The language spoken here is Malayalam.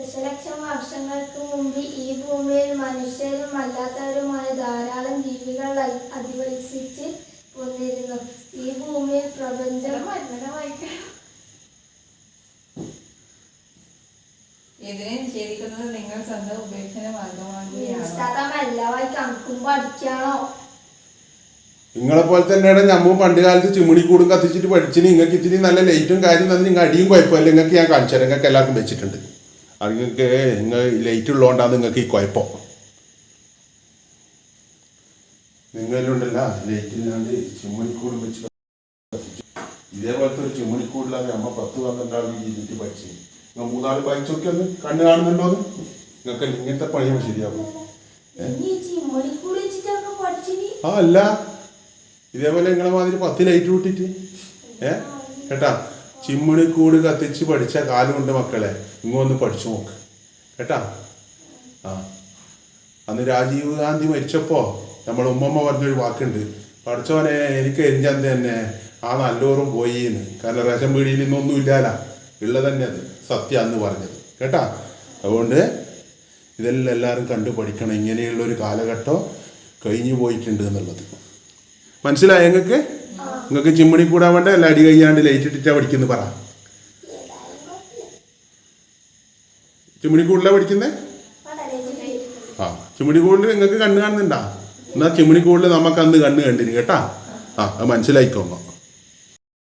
ദശലക്ഷം വർഷങ്ങൾക്ക് മുമ്പ് ഈ ഭൂമിയിൽ മനുഷ്യരും അല്ലാത്തവരുമായ ധാരാളം ജീവികൾ അധിവസിച്ച് പോന്നിരുന്നു. ഈ ഭൂമിയിൽ പ്രപഞ്ചം ഇതിനെ നിഷേധിക്കുന്നത് നിങ്ങൾ സ്വന്തം ഉപേക്ഷണ മാർഗമാണ് പഠിക്കണോ? നിങ്ങളെ പോലെ തന്നെയാണ് ഞമ്മ പണ്ട് കാലത്ത് ചിമ്മിണിക്കൂടും കത്തിച്ചിട്ട് പഠിച്ചിന് നിങ്ങൾക്ക് ഇത്തിരി നല്ല ലൈറ്റും കാര്യം തന്നെ നിങ്ങൾ അടിയും കുഴപ്പമില്ല. നിങ്ങൾക്ക് ഞാൻ കാണിച്ചു തരാം നിങ്ങൾക്ക് എല്ലാവർക്കും വെച്ചിട്ടുണ്ട്. അത് നിങ്ങൾക്ക് നിങ്ങൾ ലൈറ്റ് ഉള്ളതുകൊണ്ടാണ് നിങ്ങൾക്ക് ഈ കുഴപ്പം. നിങ്ങളിലുണ്ടല്ല ലൈറ്റില്ലാണ്ട് ചുമ്മണിക്കൂട് വെച്ച് ഇതേപോലത്തെ ഒരു ചിമ്മിണിക്കൂടിലാണ് അമ്മ പത്ത് പന്ത്രണ്ടാളും ഇരുന്നിട്ട് പഠിച്ചു. നിങ്ങൾ മൂന്നാൽ പഠിച്ചൊക്കെ ഒന്ന് കണ്ണ് കാണുന്നുണ്ടോന്ന് നിങ്ങൾക്ക് ഇങ്ങനത്തെ പണിയും ശരിയാവും? ഇനി ചിമ്മണിക്കൂടി വെച്ചിട്ടൊക്കെ പഠിച്ചിനി. ആ അല്ല. ഇതേപോലെ നിങ്ങളെ മാതിരി പത്ത് ലൈറ്റ് വിട്ടിട്ട് ഏ? കേട്ടാ? ചിമ്മിണിക്കൂട് കത്തിച്ച് പഠിച്ച കാലമുണ്ട് മക്കളെ. ഇങ്ങൊന്ന് പഠിച്ചു നോക്ക്. കേട്ടാ? ആ. അന്ന് രാജീവ് ഗാന്ധി മരിച്ചപ്പോ നമ്മളെ ഉമ്മമ്മ പറഞ്ഞൊരു വാക്കുണ്ട്. പഠിച്ചവനെ എനിക്ക് എരിഞ്ഞന്ത് തന്നെ. ആ നല്ലോറും പോയി എന്ന് കാരണം റേഷൻ പീടിയിൽ ഇന്നൊന്നും ഇല്ലാല. ഉള്ളത് തന്നെ അത്. സത്യ എന്ന് പറഞ്ഞത്. കേട്ടാ? അതുകൊണ്ട് ഇതെല്ലാം എല്ലാവരും കണ്ടു പഠിക്കണം. ഇങ്ങനെയുള്ള ഒരു കാലഘട്ടം കഴിഞ്ഞു പോയിട്ടുണ്ട് എന്നുള്ളത്. മനസ്സിലായ നിങ്ങൾക്ക് നിങ്ങൾക്ക് ചിമ്മണി കൂടാൻ വേണ്ട അല്ല അടി കഴിയാണ്ട് ലൈറ്റ് ഇട്ടിട്ടാ പഠിക്കുന്നു പറ. ചിമ്മണി കൂടിലാ പഠിക്കുന്നേ? ആ ചിമ്മണി കൂടിൽ നിങ്ങൾക്ക് കണ്ണ് കാണുന്നുണ്ടാ? എന്നാ ചിമ്മണി കൂടിൽ നമുക്ക് അന്ന് കണ്ണ് കണ്ടിന് കേട്ടാ. ആ അത് മനസ്സിലായിക്കോങ്ങോ